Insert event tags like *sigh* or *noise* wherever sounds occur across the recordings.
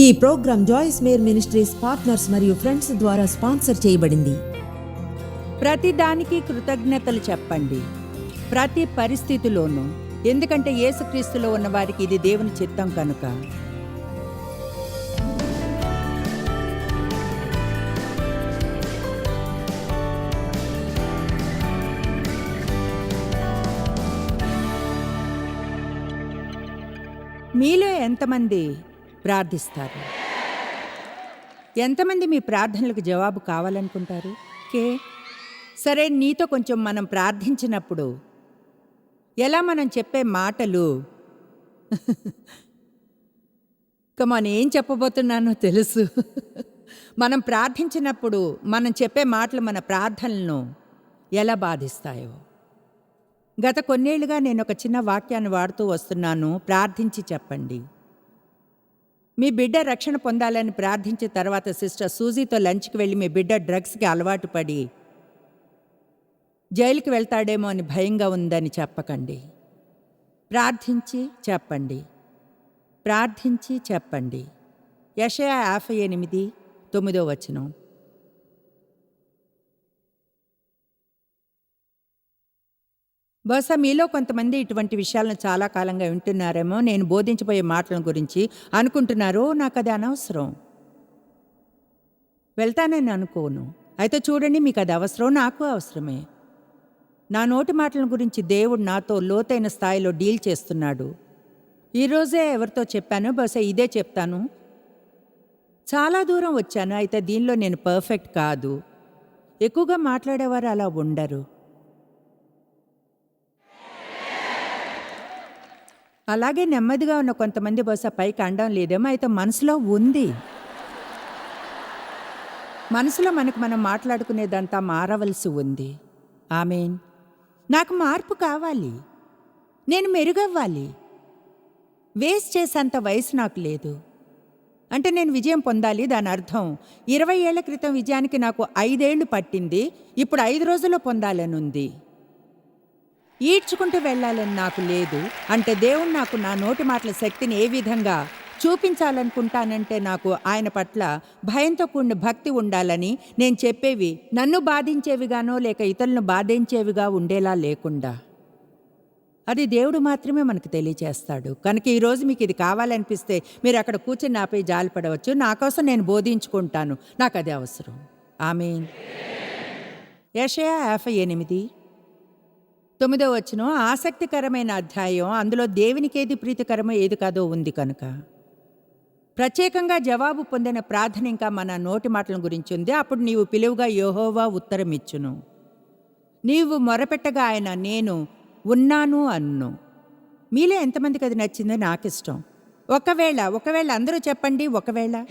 ఈ programme Joyce Meyer ministries partners మరియు friends ద్వారా స్పాన్సర్ చేయబడింది. ప్రతి దానికి కృతజ్ఞతలు చెప్పండి. ప్రతి పరిస్థితిలోనూ ఎందుకంటే యేసుక్రీస్తులో ఉన్న వారికి ఇది దేవుని చిత్తం కనుక. మీలో ఎంతమంది ప్రార్థిస్తారు. ఎంతమంది మీ ప్రార్థనలకు జవాబు కావాలనుకుంటారు? కే సరే నీతో కొంచెం మనం ప్రార్థించినప్పుడు ఎలా మనం చెప్పే మాటలు? కమాన్ ఏం చెప్పబోతున్నానో తెలుసు. మనం ప్రార్థించినప్పుడు మనం చెప్పే మాటలు మన ప్రార్థనలను ఎలా బాధిస్తాయో. గత కొన్నేళ్ళుగా నేను ఒక చిన్న వాక్యాన్ని వాడుతూ వస్తున్నాను. ప్రార్థించి చెప్పండి. మీ బిడ్డ రక్షణ పొందాలని ప్రార్థించిన తర్వాత సిస్టర్ సూజీతో లంచ్కి వెళ్ళి మీ బిడ్డ డ్రగ్స్కి అలవాటు పడి జైలుకి వెళ్తాడేమో అని భయంగా ఉందని చెప్పకండి. ప్రార్థించి చెప్పండి. ప్రార్థించి చెప్పండి. యషయా యాభై ఎనిమిది తొమ్మిదో వచనం. బహుశా మీలో కొంతమంది ఇటువంటి విషయాలను చాలా కాలంగా వింటున్నారేమో. నేను బోధించబోయే మాటల గురించి అనుకుంటున్నారు. నాకు అది అనవసరం. వెళ్తానని అనుకోను. అయితే చూడండి మీకు అది అవసరం నాకు అవసరమే. నా నోటి మాటల గురించి దేవుడు నాతో లోతైన స్థాయిలో డీల్ చేస్తున్నాడు. ఈరోజే ఎవరితో చెప్పాను బహుశా ఇదే చెప్తాను. చాలా దూరం వచ్చాను అయితే దీనిలో నేను పర్ఫెక్ట్ కాదు. ఎక్కువగా మాట్లాడేవారు అలా ఉండరు. అలాగే నెమ్మదిగా ఉన్న కొంతమంది బహుశా పైకి అండం లేదేమో అయితే మనసులో ఉంది. మనసులో మనకు మనం మాట్లాడుకునేదంతా మారవలసి ఉంది. ఆమెన్. నాకు మార్పు కావాలి. నేను మెరుగవ్వాలి. వేస్ట్ చేసేంత వయసు నాకు లేదు. అంటే నేను విజయం పొందాలి దాని అర్థం. ఇరవై ఏళ్ళ క్రితం విజయానికి నాకు ఐదేళ్ళు పట్టింది. ఇప్పుడు ఐదు రోజుల్లో పొందాలని ఉంది ఈడ్చుకుంటూ వెళ్ళాలని నాకు లేదు. అంటే దేవుడు నాకు నా నోటి మాటల శక్తిని ఏ విధంగా చూపించాలనుకుంటానంటే నాకు ఆయన పట్ల భయంతో కూడిన భక్తి ఉండాలని నేను చెప్పేవి. నన్ను బాధించేవిగానో లేక ఇతరులను బాధించేవిగా ఉండేలా లేకుండా. అది దేవుడు మాత్రమే మనకు తెలియచేస్తాడు. కనుక ఈరోజు మీకు ఇది కావాలనిపిస్తే మీరు అక్కడ కూర్చొని నాపై జాలిపడవచ్చు. నా కోసం నేను బోధించుకుంటాను. నాకు అది అవసరం. ఆమె యషయా యాభై ఎనిమిది. తొమ్మిదో వచ్చిన ఆసక్తికరమైన అధ్యాయం అందులో దేవునికి ఏది ప్రీతికరమో ఏది కాదో ఉంది కనుక. ప్రత్యేకంగా జవాబు పొందిన ప్రార్థన ఇంకా మన నోటి మాటల గురించి ఉంది. అప్పుడు నీవు పిలువుగా యోహోవా ఉత్తరం ఇచ్చును. నీవు మొరపెట్టగా ఆయన నేను ఉన్నాను అన్ను. మీలో ఎంతమందికి అది నచ్చిందో నాకు ఇష్టం ఒకవేళ ఒకవేళ అందరూ చెప్పండి ఒకవేళ.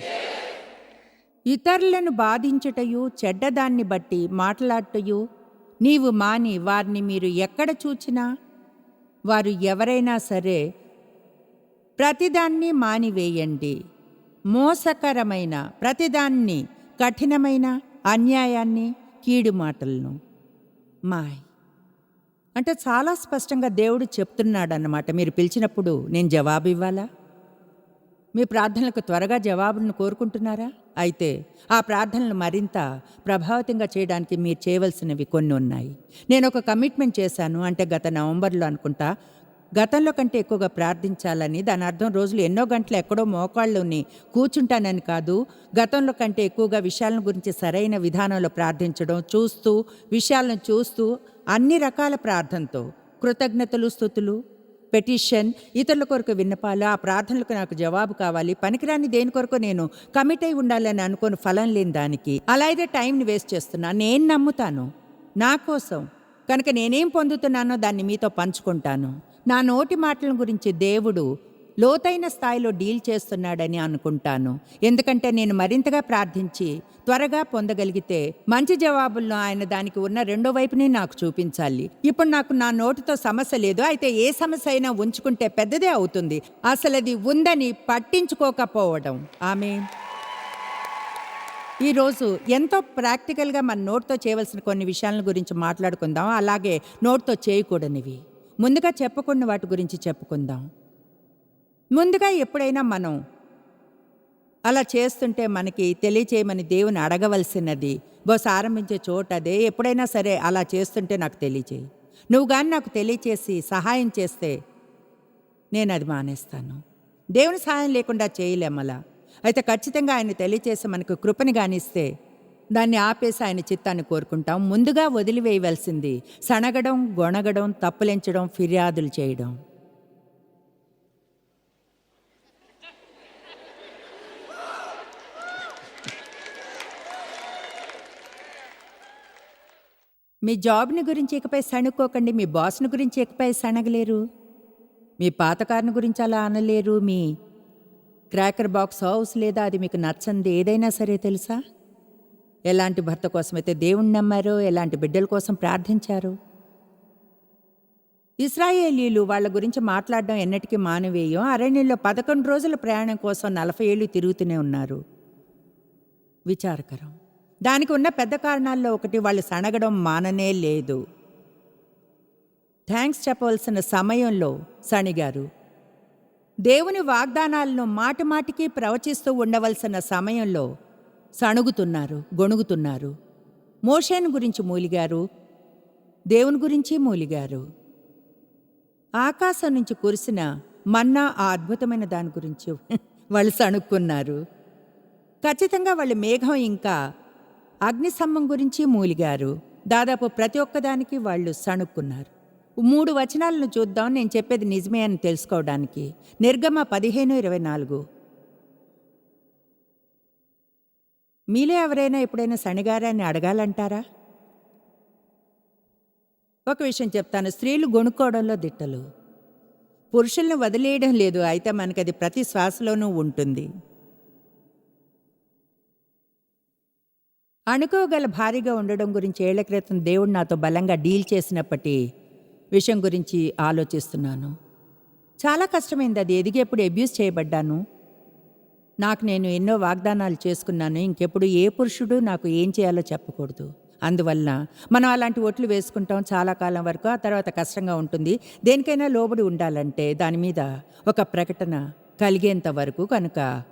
ఇతరులను బాధించుటయు చెడ్డదాన్ని బట్టి మాట్లాడుటయు నీవు మాని వారిని మీరు ఎక్కడ చూచినా? వారు ఎవరైనా సరే ప్రతిదాన్ని మానివేయండి. మోసకరమైన ప్రతిదాన్ని కఠినమైన అన్యాయాన్ని కీడు మాటలను మాయ్. అంటే చాలా స్పష్టంగా దేవుడు చెప్తున్నాడు అన్నమాట మీరు పిలిచినప్పుడు నేను జవాబు ఇవ్వాలా మీ ప్రార్థనలకు త్వరగా జవాబులను కోరుకుంటున్నారా? అయితే ఆ ప్రార్థనలు మరింత ప్రభావితంగా చేయడానికి మీరు చేయవలసినవి కొన్ని ఉన్నాయి. నేను ఒక కమిట్మెంట్ చేశాను. అంటే గత నవంబర్లో అనుకుంటా. గతంలో కంటే ఎక్కువగా ప్రార్థించాలని. దాని అర్థం రోజులు ఎన్నో గంటలు ఎక్కడో మోకాళ్ళుని కూర్చుంటానని కాదు. గతంలో కంటే ఎక్కువగా విషయాలను గురించి సరైన విధానంలో ప్రార్థించడం చూస్తూ విషయాలను చూస్తూ అన్ని రకాల ప్రార్థనతో కృతజ్ఞతలు స్థుతులు. పెటిషన్ ఇతరుల కొరకు విన్నపాలు ఆ ప్రార్థనలకు నాకు జవాబు కావాలి పనికిరాని దేని కొరకు నేను కమిట్ అయి ఉండాలని అనుకోని ఫలం లేని దానికి. అలా అయితే టైంని వేస్ట్ చేస్తున్నా. నేను నమ్ముతాను. నా కోసం. కనుక నేనేం పొందుతున్నానో దాన్ని మీతో పంచుకుంటాను. నా నోటి మాటల గురించి దేవుడు లోతైన స్థాయిలో డీల్ చేస్తున్నాడని అనుకుంటాను. ఎందుకంటే నేను మరింతగా ప్రార్థించి త్వరగా పొందగలిగితే మంచి జవాబుల్లో ఆయన దానికి ఉన్న రెండో వైపుని నాకు చూపించాలి. ఇప్పుడు నాకు నా నోటితో సమస్య లేదు. అయితే ఏ సమస్య అయినా ఉంచుకుంటే పెద్దదే అవుతుంది. అసలు అది ఉందని పట్టించుకోకపోవడం. ఆమె ఈరోజు ఎంతో ప్రాక్టికల్గా మన నోట్తో చేయవలసిన కొన్ని విషయాల గురించి మాట్లాడుకుందాం. అలాగే నోట్తో చేయకూడనివి. ముందుగా చెప్పకుండా వాటి గురించి చెప్పుకుందాం. ముందుగా ఎప్పుడైనా మనం అలా చేస్తుంటే మనకి తెలియచేయమని దేవుని అడగవలసినది బస్ ఆరంభించే చోట అదే ఎప్పుడైనా సరే అలా చేస్తుంటే నాకు తెలియచేయి. నువ్వు కానీ నాకు తెలియచేసి సహాయం చేస్తే నేను అది మానేస్తాను. దేవుని సహాయం లేకుండా చేయలేమలా అయితే ఖచ్చితంగా ఆయన తెలియచేసి మనకు కృపని గానిస్తే దాన్ని ఆపేసి ఆయన చిత్తాన్ని కోరుకుంటాం. ముందుగా వదిలివేయవలసింది సనగడం గొణగడం తప్పులెంచడం ఫిర్యాదులు చేయడం. మీ జాబ్ని గురించి ఇకపై సణుక్కోకండి మీ బాస్ని గురించి ఇకపై సణగలేరు. మీ పాతకారుని గురించి అలా అనలేరు. మీ క్రాకర్ బాక్స్ హౌస్ లేదా అది మీకు నచ్చంది ఏదైనా సరే తెలుసా? ఎలాంటి భర్త కోసమైతే దేవుణ్ణి నమ్మారో ఎలాంటి బిడ్డల కోసం ప్రార్థించారు? ఇస్రాయేలీలు వాళ్ళ గురించి మాట్లాడడం ఎన్నటికీ మానవేయం అరణ్యంలో పదకొండు రోజుల ప్రయాణం కోసం నలభై ఏళ్ళు తిరుగుతూనే ఉన్నారు. విచారకరం. దానికి ఉన్న పెద్ద కారణాల్లో ఒకటి వాళ్ళు సణగడం మాననే లేదు. థ్యాంక్స్ చెప్పవలసిన సమయంలో సణిగారు దేవుని వాగ్దానాలను మాటిమాటికి ప్రవచిస్తూ ఉండవలసిన సమయంలో సణుగుతున్నారు గొణుగుతున్నారు. మోషేను గురించి మూలిగారు దేవుని గురించి మూలిగారు. ఆకాశం నుంచి కురిసిన మన్నా ఆ అద్భుతమైన దాని గురించి వాళ్ళు సణుక్కున్నారు. ఖచ్చితంగా వాళ్ళు మేఘం ఇంకా అగ్నిస్తంభం గురించి మూలిగారు. దాదాపు ప్రతి ఒక్కదానికి వాళ్ళు సణుక్కున్నారు. మూడు వచనాలను చూద్దాం నేను చెప్పేది నిజమే అని తెలుసుకోవడానికి. నిర్గమ పదిహేను ఇరవై నాలుగు. మీలో ఎవరైనా ఎప్పుడైనా శనిగారాన్ని అడగాలంటారా? ఒక విషయం చెప్తాను స్త్రీలు గొనుక్కోవడంలో దిట్టలు. పురుషుల్ని వదిలేయడం లేదు అయితే మనకి అది ప్రతి శ్వాసలోనూ ఉంటుంది. అణుకోగల భారీగా ఉండడం గురించి ఏళ్ళ క్రితం దేవుడు నాతో బలంగా డీల్ చేసినప్పటి విషయం గురించి ఆలోచిస్తున్నాను. చాలా కష్టమైంది అది. ఎదిగేప్పుడు అబ్యూస్ చేయబడ్డాను. నాకు నేను ఎన్నో వాగ్దానాలు చేసుకున్నాను. ఇంకెప్పుడు ఏ పురుషుడు నాకు ఏం చేయాలో చెప్పకూడదు. అందువల్ల మనం అలాంటి ఓట్లు వేసుకుంటాం చాలా కాలం వరకు. ఆ తర్వాత కష్టంగా ఉంటుంది. దేనికైనా లోబడి ఉండాలంటే దాని మీద ఒక ప్రకటన కలిగేంత వరకు కనుక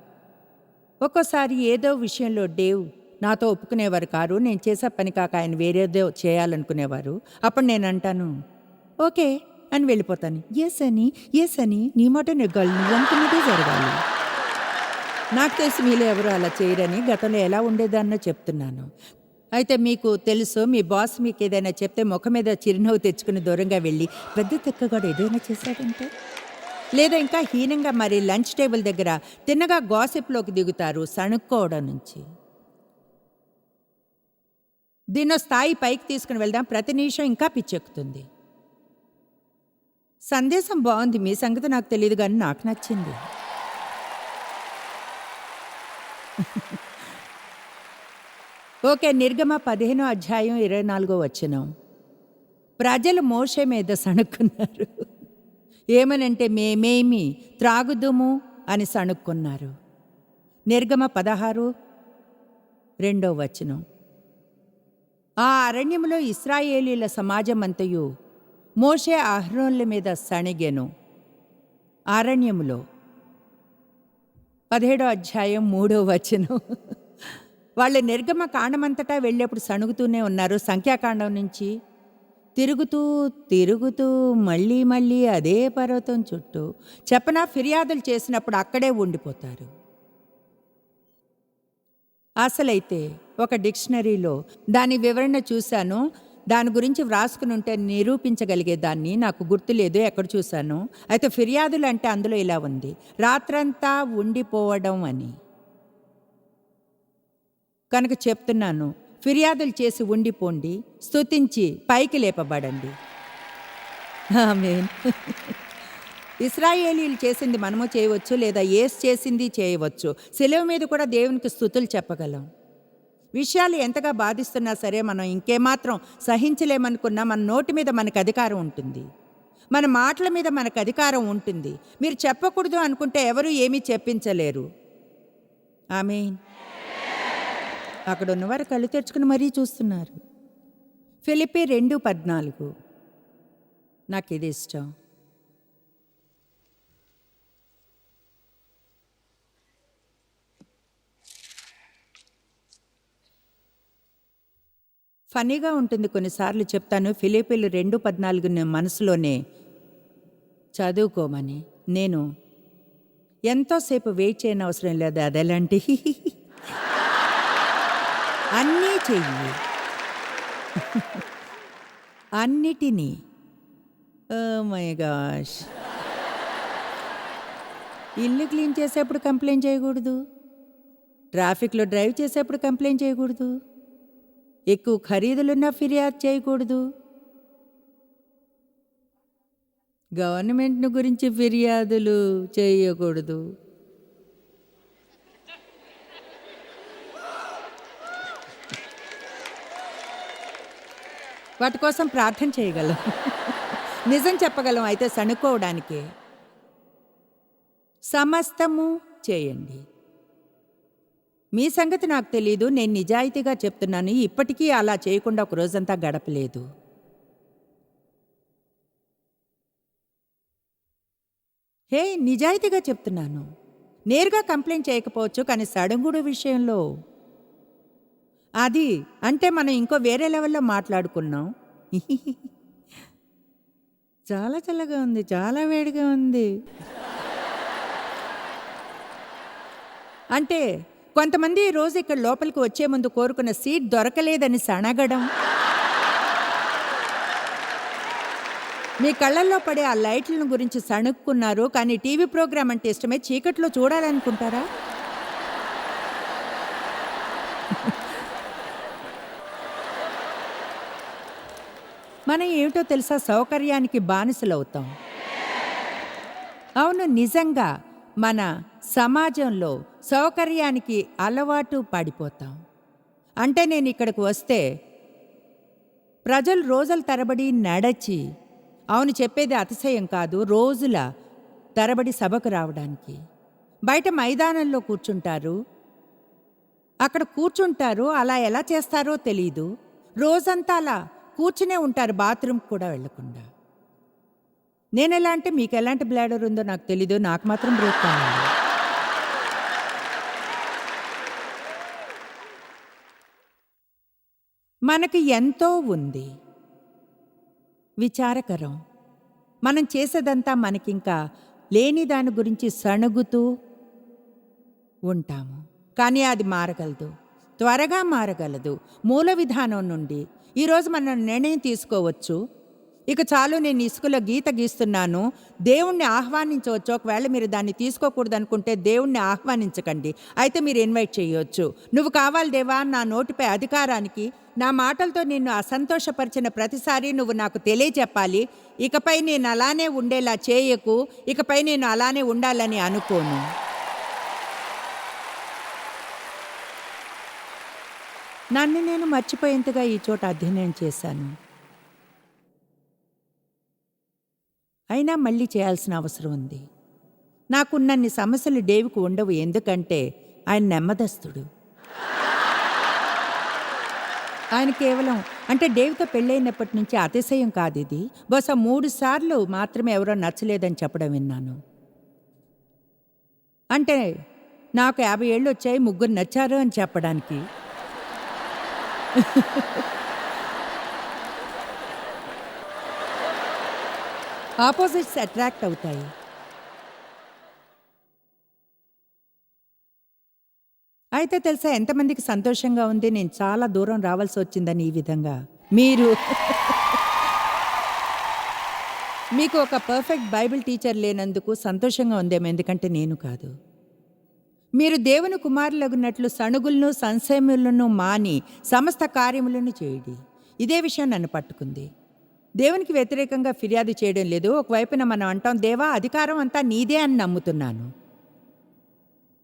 ఒక్కోసారి ఏదో విషయంలో డేవ్ నాతో ఒప్పుకునేవారు కారు నేను చేసే పని కాక ఆయన వేరేదో చేయాలనుకునేవారు. అప్పుడు నేను అంటాను ఓకే అని వెళ్ళిపోతాను. ఎస్ అని ఎస్ అని నీ మాట నెగ్గాలి. నువ్వనుకున్నదే జరగాలి. నాకు తెలిసి మీలో ఎవరు అలా చేయరని గతంలో ఎలా ఉండేదాన్నో చెప్తున్నాను. అయితే మీకు తెలుసు మీ బాస్ మీకు ఏదైనా చెప్తే ముఖం మీద చిరునవ్వు తెచ్చుకుని దూరంగా వెళ్ళి పెద్ద తెక్కగాడు ఏదైనా చేశాడంటే? లేదా ఇంకా హీనంగా మరి లంచ్ టేబుల్ దగ్గర తిన్నగా గాసిప్లోకి దిగుతారు సణుక్కోవడం నుంచి. దీన్నో స్థాయి పైకి తీసుకుని వెళ్దాం. ప్రతి నిమిషం ఇంకా పిచ్చెక్కుతుంది. సందేశం బాగుంది. మీ సంగతి నాకు తెలియదు కానీ నాకు నచ్చింది. ఓకే నిర్గమ పదిహేనో అధ్యాయం ఇరవై నాలుగో వచ్చిన ప్రజలు మోషే మీద సణుక్కున్నారు. ఏమనంటే మేమేమి త్రాగుదుము అని సణుక్కున్నారు. నిర్గమ పదహారు రెండో వచనం. ఆ అరణ్యములో ఇస్రాయేలీల సమాజమంతయు మోషే అహ్రోన్ల మీద సణిగెను. అరణ్యములో. పదిహేడో అధ్యాయం మూడో వచనం. వాళ్ళ నిర్గమ కాండమంతటా వెళ్ళేప్పుడు సణుగుతూనే ఉన్నారు. సంఖ్యాకాండం నుంచి తిరుగుతూ తిరుగుతూ మళ్ళీ మళ్ళీ అదే పర్వతం చుట్టూ చెప్పనా ఫిర్యాదులు చేసినప్పుడు అక్కడే ఉండిపోతారు. అసలైతే ఒక డిక్షనరీలో. దాని వివరణ చూశాను. దాని గురించి వ్రాసుకుని ఉంటే నిరూపించగలిగే దాన్ని నాకు గుర్తులేదు ఎక్కడ చూశాను. అయితే ఫిర్యాదులు అంటే అందులో ఇలా ఉంది. రాత్రంతా ఉండిపోవడం అని. కనుక చెప్తున్నాను ఫిర్యాదులు చేసి ఉండిపోండి స్తుతించి పైకి లేపబడండి. ఆమేన్. ఇస్రాయేలీలు చేసింది మనము చేయవచ్చు లేదా ఏస్ చేసింది చేయవచ్చు. సెలవు మీద కూడా దేవునికి స్థుతులు చెప్పగలం. విషయాలు ఎంతగా బాధిస్తున్నా సరే మనం ఇంకేమాత్రం సహించలేమనుకున్నా మన నోటి మీద మనకు అధికారం ఉంటుంది. మన మాటల మీద మనకు అధికారం ఉంటుంది. మీరు చెప్పకూడదు అనుకుంటే ఎవరు ఏమీ చెప్పించలేరు. ఆమె అక్కడ ఉన్నవారు కళ్ళు తెరుచుకుని మరీ చూస్తున్నారు. ఫిలిపి రెండు పద్నాలుగు. నాకు ఇది ఇష్టం. ఫనీగా ఉంటుంది కొన్నిసార్లు చెప్తాను. ఫిలిపీలు రెండు పద్నాలుగు మనసులోనే చదువుకోమని. నేను ఎంతోసేపు వెయిట్ చేయని అవసరం లేదు అదెలాంటి. అన్నీ చెయ్యి. అన్నిటినీ. Oh my gosh. ఇల్లు క్లీన్ చేసేప్పుడు కంప్లైంట్ చేయకూడదు. ట్రాఫిక్లో డ్రైవ్ చేసేప్పుడు కంప్లైంట్ చేయకూడదు. ఎక్కువ ఖరీదులున్నా ఫిర్యాదు చేయకూడదు. గవర్నమెంట్ను గురించి ఫిర్యాదులు చేయకూడదు. వాటి కోసం ప్రార్థన చేయగలం. నిజం చెప్పగలం అయితే సణుకోవడానికి సమస్తము చేయండి. మీ సంగతి నాకు తెలీదు నేను నిజాయితీగా చెప్తున్నాను ఇప్పటికీ అలా చేయకుండా ఒక రోజంతా గడపలేదు. హే నిజాయితీగా చెప్తున్నాను. నేరుగా కంప్లైంట్ చేయకపోవచ్చు కానీ సడంగుడు విషయంలో. అది అంటే మనం ఇంకో వేరే లెవెల్లో మాట్లాడుకున్నాం. *laughs* చాలా చల్లగా ఉంది చాలా వేడిగా ఉంది. అంటే కొంతమంది రోజు ఇక్కడ లోపలికి వచ్చే ముందు కోరుకున్న సీట్ దొరకలేదని సణగడం. మీ కళ్ళల్లో పడే ఆ లైట్లను గురించి సణుక్కున్నారు కానీ టీవీ ప్రోగ్రామ్ అంటే ఇష్టమే. చీకట్లో చూడాలనుకుంటారా? మనం ఏమిటో తెలుసా? సౌకర్యానికి బానిసలవుతాం. అవును నిజంగా. మన సమాజంలో సౌకర్యానికి అలవాటు పడిపోతాం. అంటే నేను ఇక్కడికి వస్తే ప్రజలు రోజుల తరబడి నడచి అవును చెప్పేది అతిశయం కాదు రోజుల తరబడి సభకు రావడానికి. బయట మైదానంలో కూర్చుంటారు. అక్కడ కూర్చుంటారు అలా ఎలా చేస్తారో తెలీదు. రోజంతా అలా కూర్చునే ఉంటారు బాత్రూమ్ కూడా వెళ్ళకుండా నేను ఎలా అంటే మీకు ఎలాంటి బ్లాడర్ ఉందో నాకు తెలీదు నాకు మాత్రం బ్రేక్ కావాలి. మనకి ఎంతో ఉంది. విచారకరం. మనం చేసేదంతా మనకింకా లేని దాని గురించి సణుగుతూ ఉంటాము. కానీ అది మారగలదు. త్వరగా మారగలదు. మూల విధానం నుండి. ఈరోజు మనం నిర్ణయం తీసుకోవచ్చు. ఇక చాలు నేను ఇసుకలో గీత గీస్తున్నాను. దేవుణ్ణి ఆహ్వానించవచ్చు ఒకవేళ మీరు దాన్ని తీసుకోకూడదు అనుకుంటే దేవుణ్ణి ఆహ్వానించకండి. అయితే మీరు ఇన్వైట్ చేయవచ్చు నువ్వు కావాలి దేవా నా నోటిపై అధికారానికి నా మాటలతో నిన్ను అసంతోషపరిచిన ప్రతిసారి నువ్వు నాకు తెలియచెప్పాలి ఇకపై నేను అలానే ఉండేలా చేయకు ఇకపై నేను అలానే ఉండాలని అనుకోను. నన్ను నేను మర్చిపోయేంతగా ఈ చోట అధ్యయనం చేశాను. అయినా మళ్ళీ చేయాల్సిన అవసరం ఉంది. నాకున్నన్ని సమస్యలు డేవికి ఉండవు. ఎందుకంటే ఆయన నెమ్మదస్తుడు. ఆయన కేవలం అంటే డేవితో పెళ్ళైనప్పటి నుంచి అతిశయం కాదు ఇది. బహుశా మూడు సార్లు మాత్రమే ఎవరో నచ్చలేదని చెప్పడం విన్నాను. అంటే నాకు యాభై ఏళ్ళు వచ్చాయి ముగ్గురు నచ్చారు అని చెప్పడానికి. ఆపోజిట్స్ అట్రాక్ట్ అవుతాయి. అయితే తెలుసా ఎంతమందికి సంతోషంగా ఉంది నేను చాలా దూరం రావాల్సి వచ్చిందని ఈ విధంగా. మీరు *laughs* మీకు ఒక పర్ఫెక్ట్ బైబిల్ టీచర్ లేనందుకు సంతోషంగా ఉందేమో ఎందుకంటే నేను కాదు. మీరు దేవుని కుమారులగున్నట్లు సణుగులను సంశయములను మాని సమస్త కార్యములను చేయడి. ఇదే విషయం నన్ను పట్టుకుంది. దేవునికి వ్యతిరేకంగా ఫిర్యాదు చేయడం లేదు. ఒకవైపున మనం అంటాం దేవా అధికారం అంతా నీదే అని నమ్ముతున్నాను.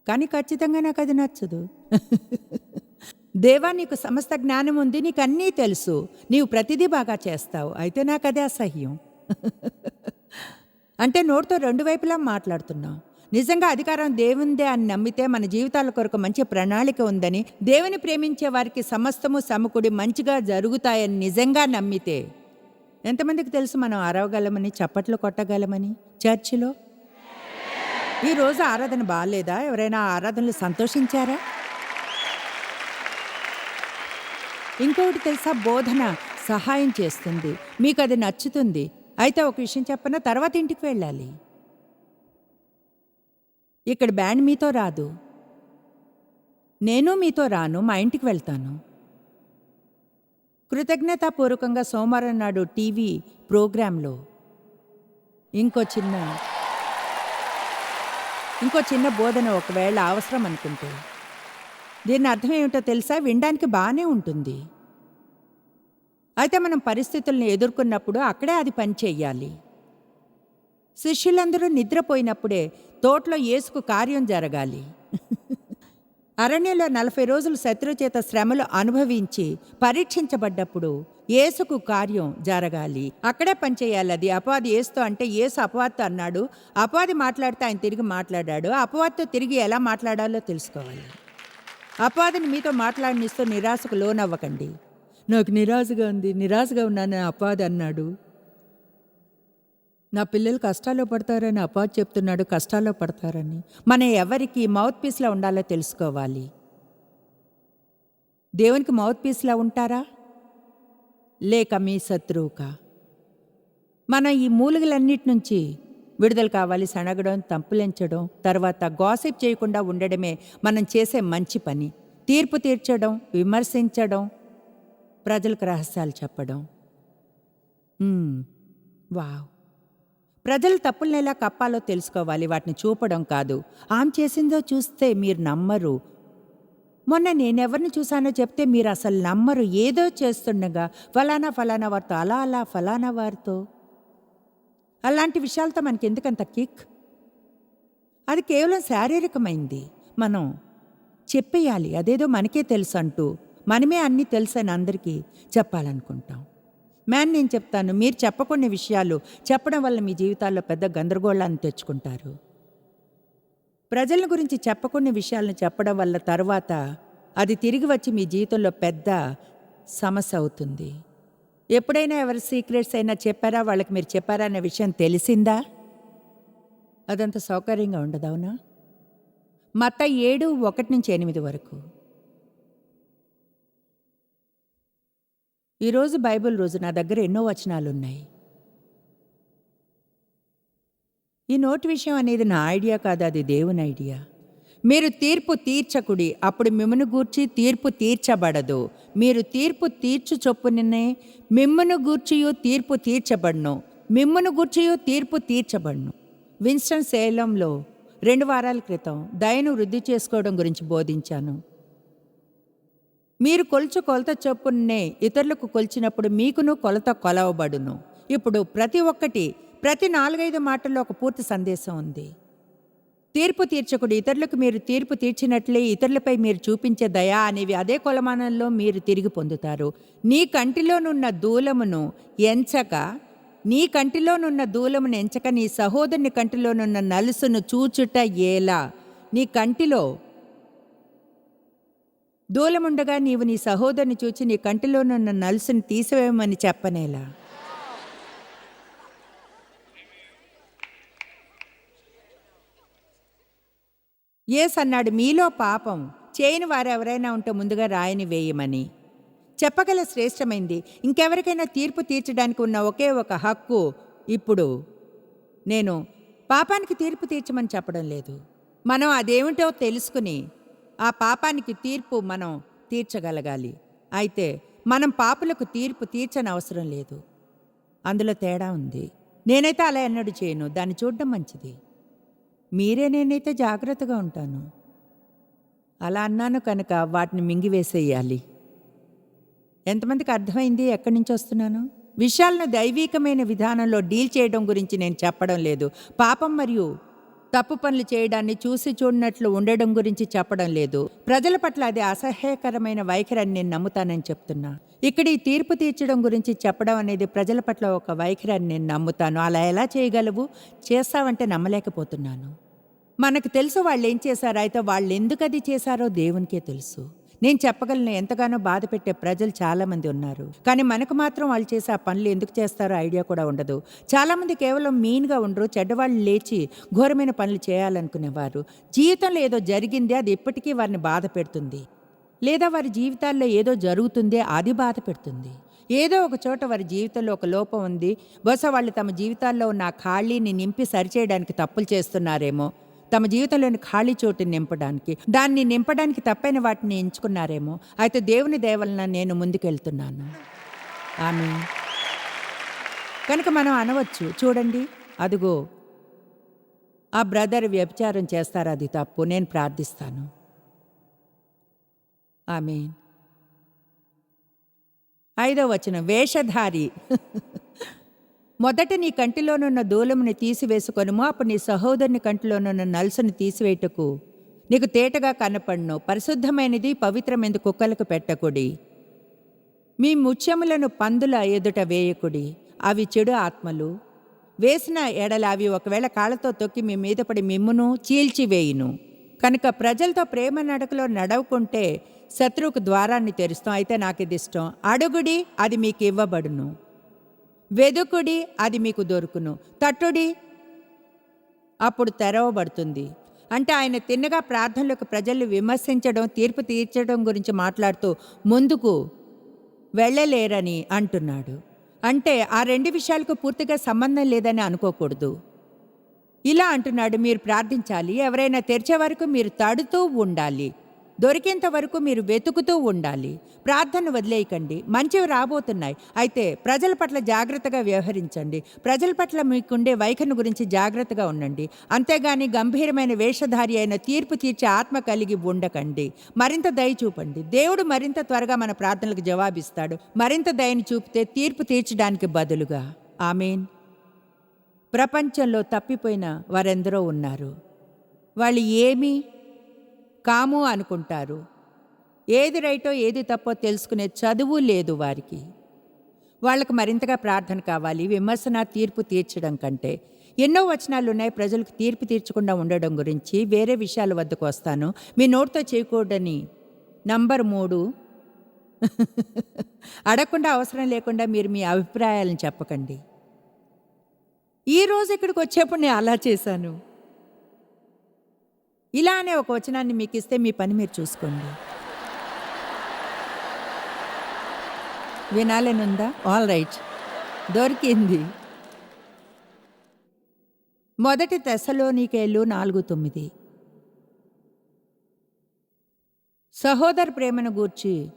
కానీ ఖచ్చితంగా నాకు అది నచ్చదు. *laughs* దేవా నీకు సమస్త జ్ఞానం ఉంది నీకు అన్నీ తెలుసు. నీవు ప్రతిదీ బాగా చేస్తావు. అయితే నాకు అదే అసహ్యం. *laughs* అంటే నోటితో రెండు వైపులా మాట్లాడుతున్నాం. నిజంగా అధికారం దేవుందే అని నమ్మితే మన జీవితాల కొరకు మంచి ప్రణాళిక ఉందని దేవుని ప్రేమించే వారికి సమస్తము సమకుడి మంచిగా జరుగుతాయని నిజంగా నమ్మితే ఎంతమందికి తెలుసు మనం అరవగలమని చప్పట్లు కొట్టగలమని చర్చిలో? ఈ రోజు ఆరాధన బాగాలేదా? ఎవరైనా ఆరాధనలు సంతోషించారా? ఇంకొకటి తెలుసా? బోధన సహాయం చేస్తుంది. మీకు అది నచ్చుతుంది. అయితే ఒక విషయం చెప్పన? తర్వాత ఇంటికి వెళ్ళాలి. ఇక్కడ బ్యాండ్ మీతో రాదు. నేను మీతో రాను మా ఇంటికి వెళ్తాను. కృతజ్ఞతాపూర్వకంగా సోమవారం నాడు టీవీ ప్రోగ్రాంలో ఇంకో చిన్న ఇంకో చిన్న బోధన ఒకవేళ అవసరం అనుకుంటే. దీని అర్థం ఏమిటో తెలుసా? వినడానికి బాగానే ఉంటుంది. అయితే మనం పరిస్థితుల్ని ఎదుర్కొన్నప్పుడు అక్కడే అది పని శిష్యులందరూ నిద్రపోయినప్పుడే తోటలో ఏసుకు కార్యం జరగాలి. అరణ్యంలో నలభై రోజులు శత్రుచేత శ్రమలు అనుభవించి పరీక్షించబడ్డప్పుడు ఏసుకు కార్యం జరగాలి. అక్కడే పనిచేయాలి అది. అపవాది ఏసుతో అంటే ఏసు అపవాదితో అన్నాడు. అపవాది మాట్లాడితే ఆయన తిరిగి మాట్లాడాడు. అపవాదితో తిరిగి ఎలా మాట్లాడాలో తెలుసుకోవాలి. అపవాదిని మీతో మాట్లాడినిస్తూ నిరాశకు లోనవ్వకండి. నాకు నిరాశగా ఉంది. నిరాశగా ఉన్నానని అపవాది అన్నాడు. నా పిల్లలు కష్టాల్లో పడతారని అపాజ్ చెప్తున్నాడు కష్టాల్లో పడతారని. మనం ఎవరికి మౌత్ పీస్లా ఉండాలో తెలుసుకోవాలి. దేవునికి మౌత్ పీస్లా ఉంటారా? లేక మీ శత్రువుకా? మన ఈ మూలికలన్నిటి నుంచి విడుదల కావాలి సనగడం తంపులెంచడం తర్వాత గాసిప్ చేయకుండా ఉండడమే మనం చేసే మంచి పని. తీర్పు తీర్చడం విమర్శించడం ప్రజలకు రహస్యాలు చెప్పడం. వావ్. ప్రజలు తప్పుల్ని ఎలా కప్పాలో తెలుసుకోవాలి వాటిని చూపడం కాదు. ఆమె చేసిందో చూస్తే మీరు నమ్మరు. మొన్న నేనెవరిని చూశానో చెప్తే మీరు అసలు నమ్మరు. ఏదో చేస్తుండగా ఫలానా ఫలానా వారితో అలా అలా ఫలానా వారితో. అలాంటి విషయాలతో మనకి ఎందుకంత కిక్? అది కేవలం శారీరకమైంది. మనం చెప్పేయాలి. అదేదో మనకే తెలుసు అంటూ. మనమే అన్నీ తెలుసని అందరికీ చెప్పాలనుకుంటాం. మ్యాన్ నేను చెప్తాను. మీరు చెప్పకుండా విషయాలు చెప్పడం వల్ల మీ జీవితాల్లో పెద్ద గందరగోళాన్ని తెచ్చుకుంటారు. ప్రజల గురించి చెప్పకుండా విషయాలను చెప్పడం వల్ల తర్వాత అది తిరిగి వచ్చి మీ జీవితంలో పెద్ద సమస్య అవుతుంది. ఎప్పుడైనా ఎవరి సీక్రెట్స్ అయినా చెప్పారా? వాళ్ళకి మీరు చెప్పారా అనే విషయం తెలిసిందా? అదంత సౌకర్యంగా ఉండదవునా మత ఏడు ఒకటి నుంచి ఎనిమిది వరకు. ఈరోజు బైబిల్ రోజు నా దగ్గర ఎన్నో వచనాలు ఉన్నాయి ఈ నోటు విషయం అనేది నా ఐడియా కాదు అది దేవుని ఐడియా. మీరు తీర్పు తీర్చకుడి అప్పుడు మిమ్మను గూర్చి తీర్పు తీర్చబడదు. మీరు తీర్పు తీర్చు చొప్పుననే మిమ్మను గూర్చియు తీర్పు తీర్చబడను. మిమ్మను గూర్చియు తీర్పు తీర్చబడును. విన్స్టన్ సేలంలో రెండు వారాల క్రితం దయను వృద్ధి చేసుకోవడం గురించి బోధించాను. మీరు కొలుచు కొలత చొప్పునే ఇతరులకు కొలిచినప్పుడు మీకును కొలత కొలవబడును. ఇప్పుడు ప్రతి ఒక్కటి ప్రతి నాలుగైదు మాటల్లో ఒక పూర్తి సందేశం ఉంది. తీర్పు తీర్చకుడు ఇతరులకు మీరు తీర్పు తీర్చినట్లే ఇతరులపై మీరు చూపించే దయ అనేవి అదే కొలమానంలో మీరు తిరిగి పొందుతారు. నీ కంటిలోనున్న దూలమును ఎంచక నీ కంటిలోనున్న దూలమును ఎంచక నీ సహోదరుని కంటిలోనున్న నలుసును చూచుట ఏలా. నీ కంటిలో దూలముండగా నీవు నీ సహోదరుని చూచి నీ కంటిలోనున్న నలుసుని తీసివేయమని చెప్పనేలా. ఏస్ అన్నాడు మీలో పాపం చేయని వారు ఎవరైనా ఉంటే ముందుగా రాయని వేయమని. చెప్పగల శ్రేష్టమైంది. ఇంకెవరికైనా తీర్పు తీర్చడానికి ఉన్న ఒకే ఒక హక్కు ఇప్పుడు. నేను పాపానికి తీర్పు తీర్చమని చెప్పడం లేదు. మనం అదేమిటో తెలుసుకుని ఆ పాపానికి తీర్పు మనం తీర్చగలగాలి. అయితే మనం పాపులకు తీర్పు తీర్చని అవసరం లేదు. అందులో తేడా ఉంది. నేనైతే అలా ఎన్నడూ చేయను. దాన్ని చూడడం మంచిది. మీరే నేనైతే జాగ్రత్తగా ఉంటాను. అలా అన్నాను కనుక వాటిని మింగివేసేయాలి. ఎంతమందికి అర్థమైంది? ఎక్కడి నుంచి వస్తున్నాను? విషయాలను దైవీకమైన విధానంలో డీల్ చేయడం గురించి నేను చెప్పడం లేదు. పాపం మరియు తప్పు పనులు చేయడాన్ని చూసి చూడనట్లు ఉండడం గురించి చెప్పడం లేదు. ప్రజల పట్ల అది అసహ్యకరమైన వైఖరిని నేను నమ్ముతానని చెప్తున్నా. ఇక్కడ ఈ తీర్పు తీర్చడం గురించి చెప్పడం అనేది ప్రజల పట్ల ఒక వైఖరిని నేను నమ్ముతాను. అలా ఎలా చేయగలవు? చేస్తావంటే నమ్మలేకపోతున్నాను. మనకు తెలుసు వాళ్ళు ఏం చేశారో అయితే వాళ్ళు ఎందుకు అది చేశారో దేవునికే తెలుసు. నేను చెప్పగలను ఎంతగానో బాధ పెట్టే ప్రజలు చాలామంది ఉన్నారు. కానీ మనకు మాత్రం వాళ్ళు చేసే ఆ పనులు ఎందుకు చేస్తారో ఐడియా కూడా ఉండదు. చాలామంది కేవలం మీన్గా ఉండరు చెడ్డవాళ్ళు లేచి ఘోరమైన పనులు చేయాలనుకునేవారు. జీవితంలో ఏదో జరిగింది అది ఇప్పటికీ వారిని బాధ పెడుతుంది. లేదా వారి జీవితాల్లో ఏదో జరుగుతుందే అది బాధ పెడుతుంది. ఏదో ఒక చోట వారి జీవితంలో ఒక లోపం ఉంది. బహుశా వాళ్ళు తమ జీవితాల్లో ఉన్న ఆ ఖాళీని నింపి సరిచేయడానికి తప్పులు చేస్తున్నారేమో. తమ జీవితంలోని ఖాళీ చోటుని నింపడానికి. దాన్ని నింపడానికి తప్పైన వాటిని ఎంచుకున్నారేమో. అయితే దేవుని దేవలన నేను ముందుకెళ్తున్నాను. ఆమె కనుక మనం అనవచ్చు చూడండి అదిగో ఆ బ్రదర్ వ్యభిచారం చేస్తారు? అది తప్పు నేను ప్రార్థిస్తాను. ఆమెన్. ఐదో వచనం వేషధారి. మొదట నీ కంటిలోనున్న దూలముని తీసివేసుకొనుము అప్పుడు నీ సహోదరుని కంటిలోనున్న నలుసుని తీసివేయటకు నీకు తేటగా కనపడును. పరిశుద్ధమైనది పవిత్రమైనది కుక్కలకు పెట్టకుడి. మీ ముత్యములను పందుల ఎదుట వేయకుడి. అవి చెడు ఆత్మలు. వేసిన ఎడల అవి ఒకవేళ కాళ్ళతో తొక్కి మీ మీద పడి మిమ్మును చీల్చివేయును కనుక ప్రజలతో ప్రేమ నడకలో నడవకుంటే శత్రువుకు ద్వారాన్ని తెరుస్తాం. అయితే నాకు ఇది ఇష్టం అడుగుడి అది మీకు ఇవ్వబడును వెదుకుడి అది మీకు దొరుకును. తట్టుడి అప్పుడు తెరవబడుతుంది. అంటే ఆయన తిన్నగా ప్రార్థనలకు ప్రజలు విమర్శించడం తీర్పు తీర్చడం గురించి మాట్లాడుతూ ముందుకు వెళ్ళలేరని అంటున్నాడు. అంటే ఆ రెండు విషయాలకు పూర్తిగా సంబంధం లేదని అనుకోకూడదు. ఇలా అంటున్నాడు మీరు ప్రార్థించాలి ఎవరైనా తెరిచే వరకు మీరు తడుతూ ఉండాలి. దొరికేంత వరకు మీరు వెతుకుతూ ఉండాలి. ప్రార్థన వదిలేయకండి. మంచివి రాబోతున్నాయి. అయితే ప్రజల పట్ల జాగ్రత్తగా వ్యవహరించండి. ప్రజల పట్ల మీకుండే వైఖరిని గురించి జాగ్రత్తగా ఉండండి. అంతేగాని గంభీరమైన వేషధారి అయిన తీర్పు తీర్చే ఆత్మ కలిగి ఉండకండి. మరింత దయ చూపండి. దేవుడు మరింత త్వరగా మన ప్రార్థనలకు జవాబిస్తాడు. మరింత దయని చూపితే తీర్పు తీర్చడానికి బదులుగా. ఆమెన్. ప్రపంచంలో తప్పిపోయిన వారెందరో ఉన్నారు. వాళ్ళు ఏమీ కాము అనుకుంటారు. ఏది రైటో ఏది తప్పో తెలుసుకునే చదువు లేదు వారికి. వాళ్ళకు మరింతగా ప్రార్థన కావాలి విమర్శన తీర్పు తీర్చడం కంటే. ఎన్నో వచనాలు ఉన్నాయి ప్రజలకు తీర్పు తీర్చకుండా ఉండడం గురించి. వేరే విషయాల వద్దకు వస్తాను. మీ నోటితో చేయకూడని నంబర్ మూడు. అడగకుండా అవసరం లేకుండా మీరు మీ అభిప్రాయాలను చెప్పకండి. ఈ రోజు ఇక్కడికి వచ్చేప్పుడు నేను అలా చేశాను. ఇలా అనే ఒక వచనాన్ని మీకు ఇస్తే మీ పని మీరు చూసుకోండి. వినాలనుందా? ఆల్ రైట్ దొరికింది. మొదటి తెసలోనికేళ్ళు నాలుగు తొమ్మిది. సహోదర ప్రేమను గూర్చి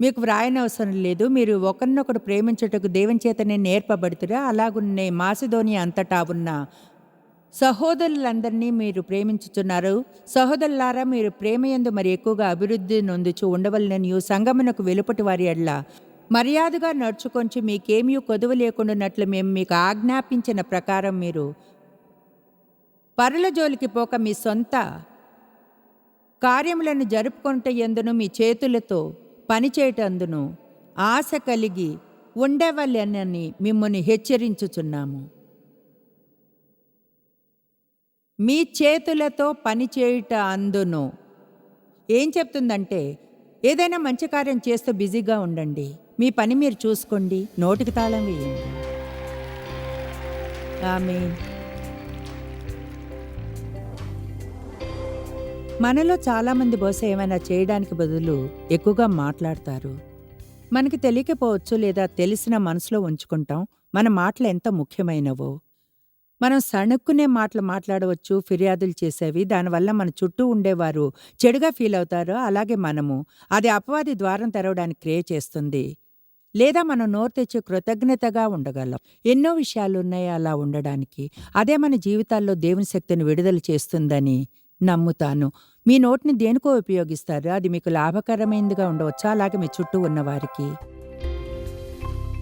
మీకు వ్రాయనవసరం లేదు. మీరు ఒకరినొకరు ప్రేమించుటకు దేవుని చేతనే నేర్పబడుతురా? అలాగున్నే మాసిదోని అంతటా ఉన్న సహోదరులందరినీ మీరు ప్రేమించుచున్నారు. సహోదరులారా మీరు ప్రేమయందు మరి ఎక్కువగా అభివృద్ధి నొందుచు ఉండవలనని సంగమునకు వెలుపటి వారి ఎడ్ల మర్యాదగా నడుచుకొంచి మీకేమీ కొదువు లేకుండానట్లు మేము మీకు ఆజ్ఞాపించిన ప్రకారం మీరు పరుల జోలికి పోక మీ సొంత కార్యములను జరుపుకొనుట ఎందును మీ చేతులతో పనిచేయటందును ఆశ కలిగి ఉండవలెనని మిమ్మల్ని హెచ్చరించుచున్నాము. మీ చేతులతో పనిచేయుట అందును. ఏం చెప్తుందంటే ఏదైనా మంచి కార్యం చేస్తూ బిజీగా ఉండండి. మీ పని మీరు చూసుకోండి. నోటికి తాళం వేయండి. ఆమె మనలో చాలామంది బహుశా ఏమైనా చేయడానికి బదులు ఎక్కువగా మాట్లాడతారు. మనకి తెలియకపోవచ్చు లేదా తెలిసిన మనసులో ఉంచుకుంటాం. మన మాటలు ఎంత ముఖ్యమైనవో. మనం సణుక్కునే మాటలు మాట్లాడవచ్చు ఫిర్యాదులు చేసేవి దానివల్ల మన చుట్టూ ఉండేవారు చెడుగా ఫీల్ అవుతారో అలాగే మనము. అది అపవాది ద్వారం తెరవడానికి క్రియ చేస్తుంది. లేదా మనం నోరు తెచ్చి కృతజ్ఞతగా ఉండగలం. ఎన్నో విషయాలున్నాయి అలా ఉండడానికి. అదే మన జీవితాల్లో దేవుని శక్తిని విడుదల చేస్తుందని నమ్ముతాను. మీ నోటిని దేనికో ఉపయోగిస్తారు? అది మీకు లాభకరమైనదిగా ఉండవచ్చా? అలాగే మీ చుట్టూ ఉన్నవారికి.